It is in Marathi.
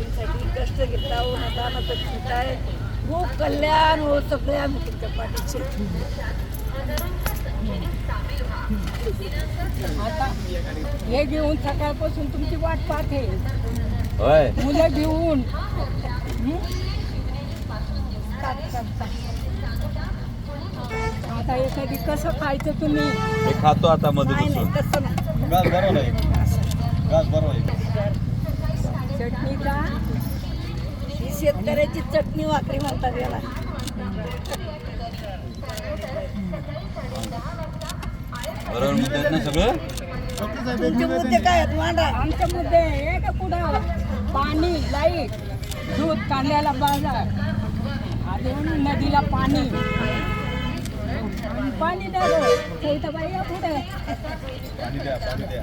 मुलींसाठी कष्ट घेता उन्हातानाचं फिरताय खूप कल्याण हो सगळे आम्ही तुमच्या पाठीचे आता हे घेऊन सकाळपासून तुमची वाट पाहते होय. मुलं घेऊन. हं? आता एखादी कसं खायचं तुम्ही? हे खातो आता मध्ये नाही नाही बसून. तसं नाही. गाज बरोबर आहे. गाज बरोबर आहे. चटणी का ही शेतकऱ्याची चटणी वाकरी म्हणतात याला. बरोबर मुद्दे ना सगळं? तुमचे मुद्दे काय आहेत मांडा आमचे मुद्दे हे का पुढं पाणी लाइट दूध कांद्याला बाजार. अजून नदीला पाणी. पाणी द्या गं. बाई या पुढे. पाणी द्या पाणी द्या.